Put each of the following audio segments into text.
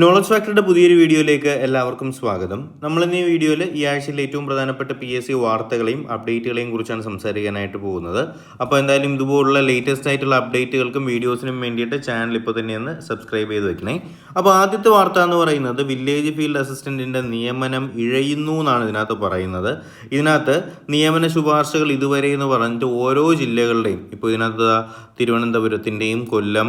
Knowledge ഫാക്ടറിയുടെ പുതിയൊരു വീഡിയോയിലേക്ക് എല്ലാവർക്കും സ്വാഗതം. നമ്മൾ ഇന്ന് ഈ വീഡിയോയിൽ ഈ ആഴ്ചയിലെ ഏറ്റവും പ്രധാനപ്പെട്ട പി എസ് സി വാർത്തകളെയും അപ്ഡേറ്റുകളെയും കുറിച്ചാണ് സംസാരിക്കാനായിട്ട് പോകുന്നത്. അപ്പോൾ എന്തായാലും ഇതുപോലുള്ള ലേറ്റസ്റ്റ് ആയിട്ടുള്ള അപ്ഡേറ്റുകൾക്കും വീഡിയോസിനും വേണ്ടിയിട്ട് ചാനൽ ഇപ്പോൾ തന്നെ ഒന്ന് സബ്സ്ക്രൈബ് ചെയ്ത് വെക്കണേ. അപ്പോൾ ആദ്യത്തെ വാർത്ത എന്ന് പറയുന്നത് വില്ലേജ് ഫീൽഡ് അസിസ്റ്റന്റിന്റെ നിയമനം ഇഴയുന്നു എന്നാണ് ഇതിനകത്ത് പറയുന്നത്. ഇതിനകത്ത് നിയമന ശുപാർശകൾ ഇതുവരെ എന്ന് പറഞ്ഞിട്ട് ഓരോ ജില്ലകളുടെയും ഇപ്പോൾ ഇതിനകത്ത് തിരുവനന്തപുരത്തിന്റെയും കൊല്ലം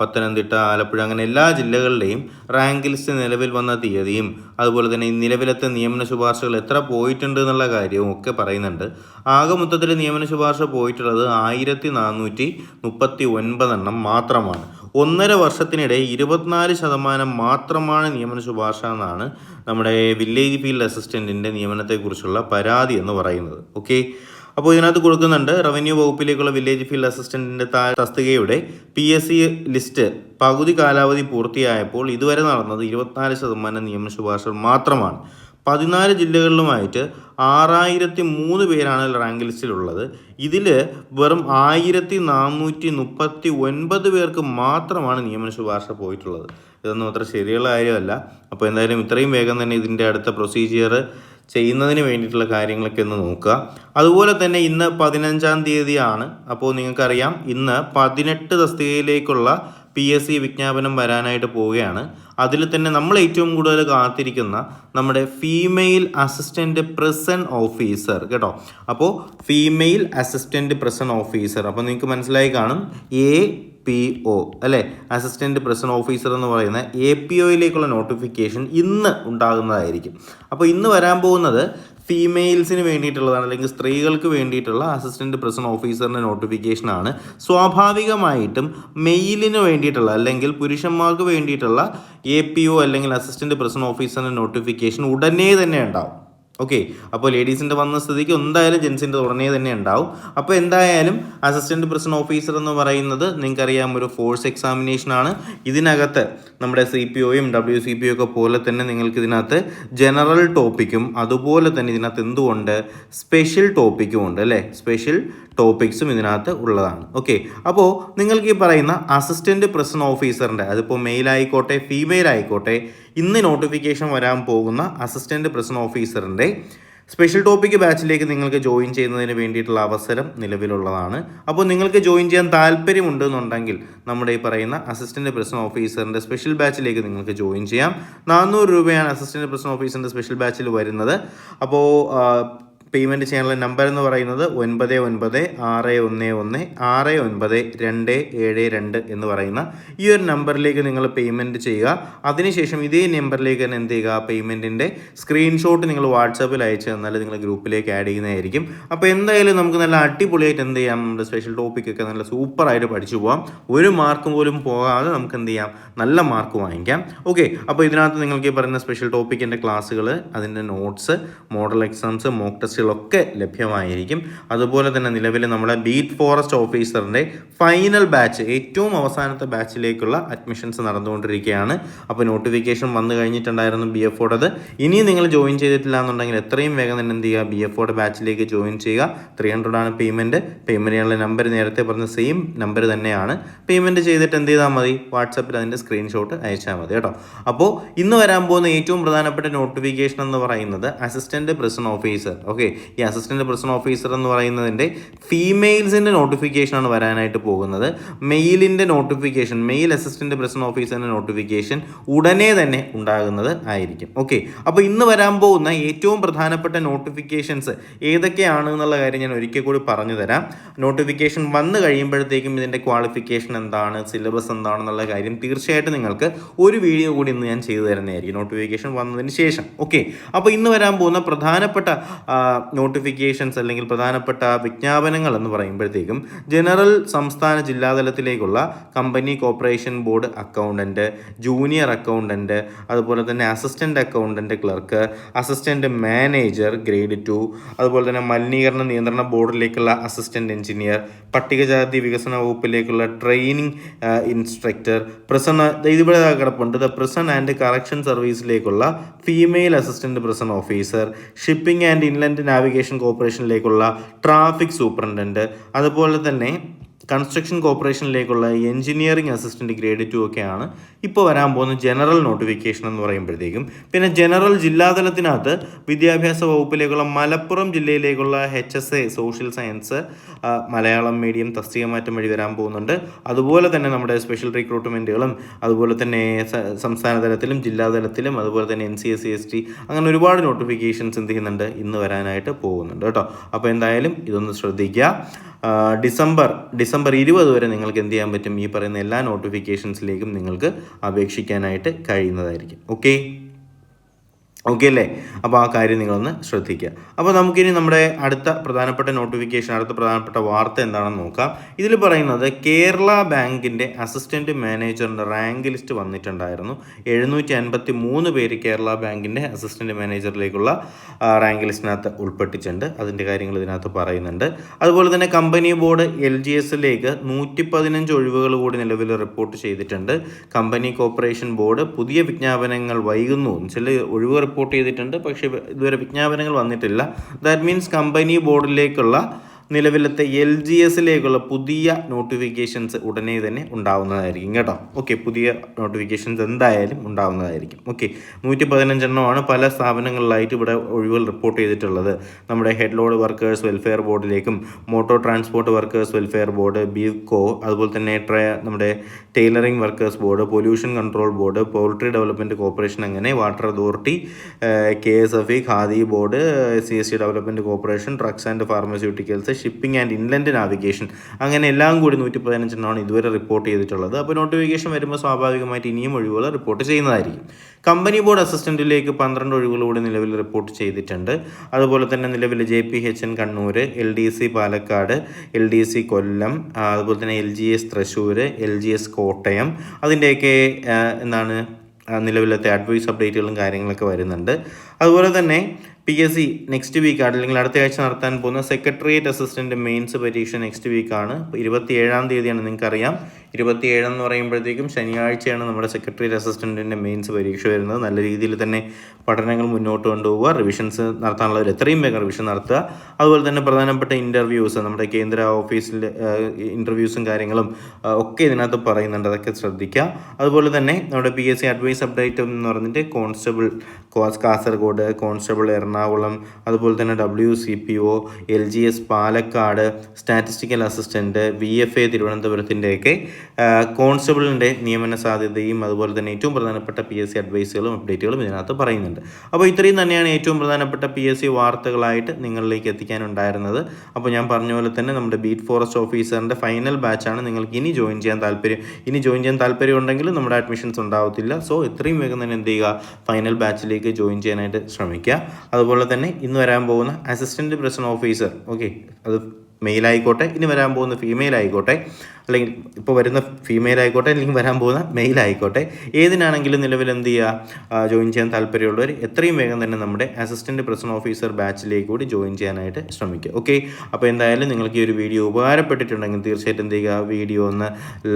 പത്തനംതിട്ട ആലപ്പുഴ അങ്ങനെ എല്ലാ ജില്ലകളുടെയും റാങ്ക് ലിസ്റ്റ് നിലവിൽ വന്ന തീയതിയും അതുപോലെ തന്നെ നിലവിലത്തെ നിയമന ശുപാർശകൾ എത്ര പോയിട്ടുണ്ട് എന്നുള്ള കാര്യവും ഒക്കെ പറയുന്നുണ്ട്. ആകെ മൊത്തത്തിൽ നിയമന ശുപാർശ പോയിട്ടുള്ളത് ആയിരത്തി നാനൂറ്റി മുപ്പത്തി ഒൻപതെണ്ണം മാത്രമാണ്. ഒന്നര വർഷത്തിനിടെ ഇരുപത്തിനാല് ശതമാനം മാത്രമാണ് നിയമന ശുപാർശ എന്നാണ് നമ്മുടെ വില്ലേജ് ഫീൽഡ് അസിസ്റ്റന്റിന്റെ നിയമനത്തെക്കുറിച്ചുള്ള പരാതി എന്ന് പറയുന്നത്. ഓക്കെ? അപ്പോൾ ഇതിനകത്ത് കൊടുക്കുന്നുണ്ട് റവന്യൂ വകുപ്പിലേക്കുള്ള വില്ലേജ് ഫീൽഡ് അസിസ്റ്റന്റിന്റെ തസ്തികയുടെ പി എസ് സി ലിസ്റ്റ് പകുതി കാലാവധി പൂർത്തിയായപ്പോൾ ഇതുവരെ നടന്നത് ഇരുപത്തിനാല് ശതമാനം നിയമന ശുപാർശകൾ മാത്രമാണ്. പതിനാല് ജില്ലകളിലുമായിട്ട് ആറായിരത്തി മൂന്ന് പേരാണ് റാങ്ക് ലിസ്റ്റിലുള്ളത്. ഇതിൽ വെറും ആയിരത്തി നാനൂറ്റി മുപ്പത്തി ഒൻപത് പേർക്ക് മാത്രമാണ് നിയമന ശുപാർശ പോയിട്ടുള്ളത്. ഇതൊന്നും അത്ര ശരിയുള്ള കാര്യമല്ല. അപ്പോൾ എന്തായാലും ഇത്രയും വേഗം തന്നെ ഇതിന്റെ അടുത്ത പ്രൊസീജിയർ ചെയ്യുന്നതിന് വേണ്ടിയിട്ടുള്ള കാര്യങ്ങളൊക്കെ ഒന്ന് നോക്കുക. അതുപോലെ തന്നെ ഇന്ന് പതിനഞ്ചാം തീയതിയാണ്. അപ്പോൾ നിങ്ങൾക്കറിയാം ഇന്ന് പതിനെട്ട് തസ്തികയിലേക്കുള്ള പി എസ് സി വിജ്ഞാപനം വരാനായിട്ട് പോവുകയാണ്. അതിൽ തന്നെ നമ്മൾ ഏറ്റവും കൂടുതൽ കാത്തിരിക്കുന്ന നമ്മുടെ ഫീമെയിൽ അസിസ്റ്റന്റ് പ്രസൻ ഓഫീസർ കേട്ടോ. അപ്പോൾ ഫീമെയിൽ അസിസ്റ്റന്റ് പ്രസൻ ഓഫീസർ അപ്പോൾ നിങ്ങൾക്ക് മനസ്സിലായി കാണും. എ പി ഒ അല്ലേ? അസിസ്റ്റന്റ് പ്രസൻ ഓഫീസർ എന്ന് പറയുന്ന എ പി ഒയിലേക്കുള്ള നോട്ടിഫിക്കേഷൻ ഇന്ന് ഉണ്ടാകുന്നതായിരിക്കും. അപ്പോൾ ഇന്ന് വരാൻ പോകുന്നത് ഫീമെയിൽസിന് വേണ്ടിയിട്ടുള്ളതാണ് അല്ലെങ്കിൽ സ്ത്രീകൾക്ക് വേണ്ടിയിട്ടുള്ള അസിസ്റ്റന്റ് പ്രസൻ ഓഫീസറിന്റെ നോട്ടിഫിക്കേഷനാണ് സ്വാഭാവികമായിട്ടും മെയിലിന് വേണ്ടിയിട്ടുള്ള അല്ലെങ്കിൽ പുരുഷന്മാർക്ക് വേണ്ടിയിട്ടുള്ള എ പി ഒ അല്ലെങ്കിൽ അസിസ്റ്റന്റ് പ്രസൻ ഓഫീസറിന്റെ നോട്ടിഫിക്കേഷൻ ഉടനെ തന്നെ ഉണ്ടാവും. ഓക്കെ അപ്പോൾ ലേഡീസിന്റെ വന്ന സ്ഥിതിക്ക് എന്തായാലും ജെൻസിന്റെ ഉടനെ തന്നെ ഉണ്ടാവും. അപ്പോൾ എന്തായാലും അസിസ്റ്റന്റ് പ്രസിഡന്റ് ഓഫീസർ എന്ന് പറയുന്നത് നിങ്ങൾക്കറിയാം ഒരു ഫോഴ്സ് എക്സാമിനേഷൻ ആണ്. ഇതിനകത്ത് നമ്മുടെ സി പി ഒയും ഡബ്ല്യു സി പി ഒക്കെ പോലെ തന്നെ നിങ്ങൾക്ക് ഇതിനകത്ത് ജനറൽ ടോപ്പിക്കും അതുപോലെ തന്നെ ഇതിനകത്ത് എന്തുകൊണ്ട്? സ്പെഷ്യൽ ടോപ്പിക്കും ഉണ്ട് അല്ലേ? സ്പെഷ്യൽ ടോപ്പിക്സും ഇതിനകത്ത് ഉള്ളതാണ്. ഓക്കെ അപ്പോൾ നിങ്ങൾക്ക് ഈ പറയുന്ന അസിസ്റ്റന്റ് പ്രസിഡന്റ് ഓഫീസറിന്റെ അതിപ്പോൾ മെയിൽ ആയിക്കോട്ടെ ഫീമെയിൽ ആയിക്കോട്ടെ ഇന്ന് നോട്ടിഫിക്കേഷൻ വരാൻ പോകുന്ന അസിസ്റ്റന്റ് പ്രസിഡന്റ് ഓഫീസറിന്റെ സ്പെഷ്യൽ ടോപ്പിക് ബാച്ചിലേക്ക് നിങ്ങൾക്ക് ജോയിൻ ചെയ്യുന്നതിന് വേണ്ടിയിട്ടുള്ള അവസരം നിലവിലുള്ളതാണ്. അപ്പോൾ നിങ്ങൾക്ക് ജോയിൻ ചെയ്യാൻ താല്പര്യമുണ്ടെന്നുണ്ടെങ്കിൽ നമ്മുടെ ഈ പറയുന്ന അസിസ്റ്റന്റ് പ്രസൻ ഓഫീസറിന്റെ സ്പെഷ്യൽ ബാച്ചിലേക്ക് നിങ്ങൾക്ക് ജോയിൻ ചെയ്യാം. നാനൂറ് രൂപയാണ് അസിസ്റ്റന്റ് പ്രസൻ ഓഫീസറിന്റെ സ്പെഷ്യൽ ബാച്ചിൽ വരുന്നത്. അപ്പോൾ പേയ്മെന്റ് ചെയ്യാനുള്ള നമ്പർ എന്ന് പറയുന്നത് ഒൻപത് ഒൻപത് ആറ് ഒന്ന് ഒന്ന് ആറ് ഒൻപത് രണ്ട് ഏഴ് രണ്ട് എന്ന് പറയുന്ന ഈ ഒരു നമ്പറിലേക്ക് നിങ്ങൾ പേയ്മെന്റ് ചെയ്യുക. അതിനുശേഷം ഇതേ നമ്പറിലേക്ക് തന്നെ എന്ത് ചെയ്യുക? പേയ്മെന്റിന്റെ സ്ക്രീൻഷോട്ട് നിങ്ങൾ വാട്സാപ്പിൽ അയച്ചു തന്നാൽ നിങ്ങൾ ഗ്രൂപ്പിലേക്ക് ആഡ് ചെയ്യുന്നതായിരിക്കും. അപ്പോൾ എന്തായാലും നമുക്ക് നല്ല അടിപൊളിയായിട്ട് എന്ത് ചെയ്യാം? നമ്മുടെ സ്പെഷ്യൽ ടോപ്പിക്കൊക്കെ നല്ല സൂപ്പറായിട്ട് പഠിച്ചു പോകാം ഒരു മാർക്ക് പോലും പോകാതെ നമുക്ക് എന്ത് ചെയ്യാം? നല്ല മാർക്ക് വാങ്ങിക്കാം. ഓക്കെ അപ്പോൾ ഇതിനകത്ത് നിങ്ങൾക്ക് ഈ പറയുന്ന സ്പെഷ്യൽ ടോപ്പിക്കിന്റെ ക്ലാസ്സുകൾ അതിന്റെ നോട്ട്സ് മോഡൽ എക്സാംസ് മോക്ക് ടെസ്റ്റുകളൊക്കെ ലഭ്യമായിരിക്കും. അതുപോലെ തന്നെ നിലവിൽ നമ്മുടെ ബീറ്റ് ഫോറസ്റ്റ് ഓഫീസറിന്റെ ഫൈനൽ ബാച്ച് ഏറ്റവും അവസാനത്തെ ബാച്ചിലേക്കുള്ള അഡ്മിഷൻസ് നടന്നുകൊണ്ടിരിക്കുകയാണ്. അപ്പോൾ നോട്ടിഫിക്കേഷൻ വന്നു കഴിഞ്ഞിട്ടുണ്ടായിരുന്നു ബി എഫ് ഓടത് ഇനിയും നിങ്ങൾ ജോയിൻ ചെയ്തിട്ടില്ല എന്നുണ്ടെങ്കിൽ എത്രയും വേഗം തന്നെ എന്ത് ചെയ്യുക? ബി എഫ് ഓടെ ബാച്ചിലേക്ക് ജോയിൻ ചെയ്യുക. ത്രീ ആണ് പേയ്മെന്റ് പേയ്മെന്റ് ചെയ്യാനുള്ള നമ്പർ നേരത്തെ പറഞ്ഞ സെയിം നമ്പർ തന്നെയാണ്. പേയ്മെന്റ് ചെയ്തിട്ട് എന്ത് ചെയ്താൽ മതി? വാട്സപ്പിൽ അതിന്റെ സ്ക്രീൻഷോട്ട് അയച്ചാൽ മതി കേട്ടോ. അപ്പോൾ ഇന്ന് വരാൻ പോകുന്ന ഏറ്റവും പ്രധാനപ്പെട്ട നോട്ടിഫിക്കേഷൻ എന്ന് പറയുന്നത് അസിസ്റ്റന്റ് പ്രിസൺ ഓഫീസർ ഓക്കെ ഈ അസിസ്റ്റന്റ് പ്രസൻ ഓഫീസർ എന്ന് പറയുന്നതിന്റെ ഫീമെയിൽസിന്റെ നോട്ടിഫിക്കേഷനാണ് വരാനായിട്ട് പോകുന്നത്. മെയിലിന്റെ നോട്ടിഫിക്കേഷൻ മെയിൽ അസിസ്റ്റന്റ് പ്രസൻ ഓഫീസറിന്റെ നോട്ടിഫിക്കേഷൻ ഉടനെ തന്നെ ഉണ്ടാകുന്നത് ആയിരിക്കും. ഓക്കെ അപ്പോൾ ഇന്ന് വരാൻ പോകുന്ന ഏറ്റവും പ്രധാനപ്പെട്ട നോട്ടിഫിക്കേഷൻസ് ഏതൊക്കെയാണ് എന്നുള്ള കാര്യം ഞാൻ ഒരിക്കൽ കൂടി പറഞ്ഞു തരാം. നോട്ടിഫിക്കേഷൻ വന്നു കഴിയുമ്പോഴത്തേക്കും ഇതിന്റെ ക്വാളിഫിക്കേഷൻ എന്താണ് സിലബസ് എന്താണെന്നുള്ള കാര്യം തീർച്ചയായിട്ടും നിങ്ങൾക്ക് ഒരു വീഡിയോ കൂടി ഇന്ന് ഞാൻ ചെയ്തു തരുന്നതായിരിക്കും. നോട്ടിഫിക്കേഷൻ വന്നതിന് ശേഷം. ഓക്കെ അപ്പോൾ ഇന്ന് വരാൻ പോകുന്ന പ്രധാനപ്പെട്ട നോട്ടിഫിക്കേഷൻസ് അല്ലെങ്കിൽ പ്രധാനപ്പെട്ട വിജ്ഞാപനങ്ങൾ എന്ന് പറയുമ്പോഴത്തേക്കും ജനറൽ സംസ്ഥാന ജില്ലാതലത്തിലേക്കുള്ള company corporation board accountant junior accountant അതുപോലെ തന്നെ assistant accountant clerk assistant manager grade two അതുപോലെ തന്നെ മലിനീകരണ നിയന്ത്രണ ബോർഡിലേക്കുള്ള അസിസ്റ്റന്റ് എഞ്ചിനീയർ പട്ടികജാതി വികസന വകുപ്പിലേക്കുള്ള ട്രെയിനിങ് ഇൻസ്ട്രക്ടർ പ്രസൺ ഇതിവിടെ കിടപ്പുണ്ട്. The prison and correction സർവീസിലേക്കുള്ള female assistant prison officer shipping and inland navigation കോർപ്പറേഷനിലേക്കുള്ള traffic superintendent അതുപോലെ തന്നെ കൺസ്ട്രക്ഷൻ കോർപ്പറേഷനിലേക്കുള്ള എഞ്ചിനീയറിംഗ് അസിസ്റ്റന്റ് ഗ്രേഡ് ടു ഒക്കെയാണ് ഇപ്പോൾ വരാൻ പോകുന്ന ജനറൽ നോട്ടിഫിക്കേഷൻ എന്ന് പറയുമ്പോഴത്തേക്കും. പിന്നെ ജനറൽ ജില്ലാതലത്തിനകത്ത് വിദ്യാഭ്യാസ വകുപ്പിലേക്കുള്ള Malappuram ജില്ലയിലേക്കുള്ള H S A social science Malayalam medium തസ്തിക മാറ്റം വഴി വരാൻ പോകുന്നുണ്ട്. അതുപോലെ തന്നെ നമ്മുടെ സ്പെഷ്യൽ റിക്രൂട്ട്മെന്റുകളും അതുപോലെ തന്നെ സംസ്ഥാന തലത്തിലും ജില്ലാതലത്തിലും അതുപോലെ തന്നെ N C S C S T അങ്ങനെ ഒരുപാട് നോട്ടിഫിക്കേഷൻസ് എന്ത് ചെയ്യുന്നുണ്ട്? ഇന്ന് വരാനായിട്ട് പോകുന്നുണ്ട് കേട്ടോ. അപ്പോൾ എന്തായാലും ഇതൊന്ന് ശ്രദ്ധിക്കുക. ഡിസംബർ ഡിസംബർ ഇരുപത് വരെ നിങ്ങൾക്ക് എന്ത് ചെയ്യാൻ പറ്റും? ഈ പറയുന്ന എല്ലാ നോട്ടിഫിക്കേഷൻസിലേക്കും നിങ്ങൾക്ക് അപേക്ഷിക്കാനായിട്ട് കഴിയുന്നതായിരിക്കും. ഓക്കെ ഓക്കെ അല്ലേ അപ്പോൾ ആ കാര്യം നിങ്ങളൊന്ന് ശ്രദ്ധിക്കുക. അപ്പോൾ നമുക്കിനി നമ്മുടെ അടുത്ത പ്രധാനപ്പെട്ട നോട്ടിഫിക്കേഷൻ അടുത്ത പ്രധാനപ്പെട്ട വാർത്ത എന്താണെന്ന് നോക്കാം. ഇതിൽ പറയുന്നത് കേരള ബാങ്കിന്റെ അസിസ്റ്റന്റ് മാനേജറിന്റെ റാങ്ക് ലിസ്റ്റ് വന്നിട്ടുണ്ടായിരുന്നു. എഴുന്നൂറ്റി അൻപത്തി മൂന്ന് പേര് കേരള ബാങ്കിന്റെ അസിസ്റ്റന്റ് മാനേജറിലേക്കുള്ള റാങ്ക് ലിസ്റ്റിനകത്ത് ഉൾപ്പെട്ടിട്ടുണ്ട്. അതിന്റെ കാര്യങ്ങൾ ഇതിനകത്ത് പറയുന്നുണ്ട്. അതുപോലെ തന്നെ കമ്പനി ബോർഡ് എൽ ജി എസിലേക്ക് നൂറ്റി പതിനഞ്ച് ഒഴിവുകൾ കൂടി നിലവിൽ റിപ്പോർട്ട് ചെയ്തിട്ടുണ്ട്. കമ്പനി കോർപ്പറേഷൻ ബോർഡ് പുതിയ വിജ്ഞാപനങ്ങൾ വൈകുന്നു. ചില ഒഴിവ് റിപ്പോർട്ട് ചെയ്തിട്ടുണ്ട്. പക്ഷേ ഇതുവരെ വിജ്ഞാപനങ്ങൾ വന്നിട്ടില്ല. ദാറ്റ് മീൻസ് കമ്പനി ബോർഡിലേക്കുള്ള നിലവിലത്തെ എൽ ജി എസിലേക്കുള്ള പുതിയ നോട്ടിഫിക്കേഷൻസ് ഉടനെ തന്നെ ഉണ്ടാവുന്നതായിരിക്കും കേട്ടോ. ഓക്കെ പുതിയ നോട്ടിഫിക്കേഷൻസ് എന്തായാലും ഉണ്ടാവുന്നതായിരിക്കും. ഓക്കെ നൂറ്റി പതിനഞ്ചെണ്ണമാണ് പല സ്ഥാപനങ്ങളിലായിട്ട് ഇവിടെ ഒഴിവുകൾ റിപ്പോർട്ട് ചെയ്തിട്ടുള്ളത്. നമ്മുടെ head load workers welfare ബോർഡിലേക്കും motor transport workers welfare board Bevco അതുപോലെ തന്നെ നമ്മുടെ tailoring workers board pollution control board poultry development corporation അങ്ങനെ water authority K S F E Khadi board C S C development corporation drugs and pharmaceuticals shipping and inland navigation അങ്ങനെ എല്ലാം കൂടി നൂറ്റി പതിനഞ്ചെണ്ണമാണ് ഇതുവരെ report ചെയ്തിട്ടുള്ളത്. അപ്പോൾ നോട്ടിഫിക്കേഷൻ വരുമ്പോൾ സ്വാഭാവികമായിട്ട് ഇനിയും ഒഴിവുകൾ റിപ്പോർട്ട് ചെയ്യുന്നതായിരിക്കും. കമ്പനി ബോർഡ് അസിസ്റ്റന്റിലേക്ക് പന്ത്രണ്ട് കൂടി നിലവിൽ റിപ്പോർട്ട് ചെയ്തിട്ടുണ്ട്. അതുപോലെ തന്നെ നിലവിൽ J P H N Kannur L D C Palakkad L D C Kollam അതുപോലെ തന്നെ L G S Thrissur L G S Kottayam അതിന്റെയൊക്കെ എന്താണ് നിലവിലത്തെ അഡ്വൈസ് അപ്ഡേറ്റുകളും കാര്യങ്ങളൊക്കെ വരുന്നുണ്ട്. അതുപോലെ തന്നെ പി എസ് സി നെക്സ്റ്റ് വീക്കാണ് അല്ലെങ്കിൽ അടുത്ത ആഴ്ച നടത്താൻ പോകുന്ന സെക്രട്ടേറിയറ്റ് അസിസ്റ്റന്റ് മെയിൻസ് പരീക്ഷ നെക്സ്റ്റ് വീക്കാണ് ഇരുപത്തി ഏഴാം തീയതിയാണ് നിങ്ങൾക്കറിയാം. ഇരുപത്തി എന്ന് പറയുമ്പോഴത്തേക്കും ശനിയാഴ്ചയാണ് നമ്മുടെ സെക്രട്ടറി അസിസ്റ്റന്റിന്റെ മെയിൻസ് പരീക്ഷ വരുന്നത്. നല്ല രീതിയിൽ തന്നെ പഠനങ്ങൾ മുന്നോട്ട് കൊണ്ടുപോവുക റിവിഷൻസ് നടത്താനുള്ളവർ എത്രയും വേഗം റിവിഷൻ നടത്തുക. അതുപോലെ തന്നെ പ്രധാനപ്പെട്ട ഇന്റർവ്യൂസ് നമ്മുടെ കേന്ദ്ര ഓഫീസിൽ ഇന്റർവ്യൂസും കാര്യങ്ങളും ഒക്കെ ഇതിനകത്ത് പറയുന്നുണ്ട്. അതൊക്കെ ശ്രദ്ധിക്കുക. അതുപോലെ തന്നെ നമ്മുടെ P S C advice update എന്ന് പറഞ്ഞിട്ട് കോൺസ്റ്റബിൾ കോസ് കാസർഗോഡ് കോൺസ്റ്റബിൾ എറണാകുളം അതുപോലെ തന്നെ W C P O L G S Palakkad statistical assistant V F A തിരുവനന്തപുരത്തിന്റെയൊക്കെ കോൺസ്റ്റബിളിന്റെ നിയമന സാധ്യതയും അതുപോലെ തന്നെ ഏറ്റവും പ്രധാനപ്പെട്ട പി എസ് സി അഡ്വൈസുകളും അപ്ഡേറ്റുകളും ഇതിനകത്ത് പറയുന്നുണ്ട്. അപ്പോൾ ഇത്രയും തന്നെയാണ് ഏറ്റവും പ്രധാനപ്പെട്ട പി എസ് സി വാർത്തകളായിട്ട് നിങ്ങളിലേക്ക് എത്തിക്കാനുണ്ടായിരുന്നത്. അപ്പോൾ ഞാൻ പറഞ്ഞ പോലെ തന്നെ നമ്മുടെ ബീറ്റ് ഫോറസ്റ്റ് ഓഫീസറിന്റെ ഫൈനൽ ബാച്ചാണ് നിങ്ങൾക്ക് ഇനി ജോയിൻ ചെയ്യാൻ താല്പര്യം. ഇനി ജോയിൻ ചെയ്യാൻ താല്പര്യം ഉണ്ടെങ്കിൽ നമ്മുടെ അഡ്മിഷൻസ് ഉണ്ടാവത്തില്ല. സോ എത്രയും വേഗം തന്നെ എന്ത് ചെയ്യുക? ഫൈനൽ ബാച്ചിലേക്ക് ജോയിൻ ചെയ്യാനായിട്ട് ശ്രമിക്കുക. അതുപോലെ തന്നെ ഇന്ന് വരാൻ പോകുന്ന അസിസ്റ്റന്റ് പ്രസിഡന്റ് ഓഫീസർ ഓക്കെ അത് മെയിൽ ആയിക്കോട്ടെ ഇനി വരാൻ പോകുന്ന ഫീമെയിൽ ആയിക്കോട്ടെ അല്ലെങ്കിൽ ഇപ്പോൾ വരുന്ന ഫീമെയിൽ ആയിക്കോട്ടെ അല്ലെങ്കിൽ വരാൻ പോകുന്ന മെയിൽ ആയിക്കോട്ടെ ഏതിനാണെങ്കിലും നിലവിൽ എന്ത് ചെയ്യുക? ജോയിൻ ചെയ്യാൻ താല്പര്യമുള്ളവർ എത്രയും വേഗം തന്നെ നമ്മുടെ അസിസ്റ്റന്റ് പ്രസിഡന്റ് ഓഫീസർ ബാച്ചിലേക്ക് കൂടി ജോയിൻ ചെയ്യാനായിട്ട് ശ്രമിക്കുക. ഓക്കെ അപ്പോൾ എന്തായാലും നിങ്ങൾക്ക് ഈ ഒരു വീഡിയോ ഉപകാരപ്പെട്ടിട്ടുണ്ടെങ്കിൽ തീർച്ചയായിട്ടും എന്ത് ചെയ്യുക? വീഡിയോ ഒന്ന്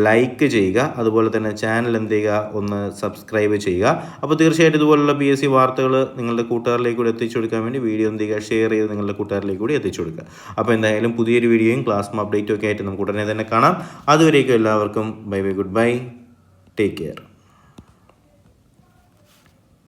ലൈക്ക് ചെയ്യുക. അതുപോലെ തന്നെ ചാനൽ എന്ത് ചെയ്യുക? ഒന്ന് സബ്സ്ക്രൈബ് ചെയ്യുക. അപ്പോൾ തീർച്ചയായിട്ടും ഇതുപോലുള്ള പി എസ് സി വാർത്തകൾ നിങ്ങളുടെ കൂട്ടുകാരിലേക്ക് കൂടി എത്തിച്ചു കൊടുക്കാൻ വേണ്ടി വീഡിയോ എന്ത് ചെയ്യുക? ഷെയർ ചെയ്ത് നിങ്ങളുടെ കൂട്ടുകാരിലേക്ക് കൂടി എത്തിച്ചു കൊടുക്കുക. അപ്പോൾ എന്തായാലും പുതിയൊരു വീഡിയോയും ക്ലാസ്സും അപ്ഡേറ്റും ഒക്കെ ആയിട്ട് നമുക്ക് ഉടനെ തന്നെ കാണാം. അതുവരേക്കും എല്ലാവർക്കും bye bye good bye take care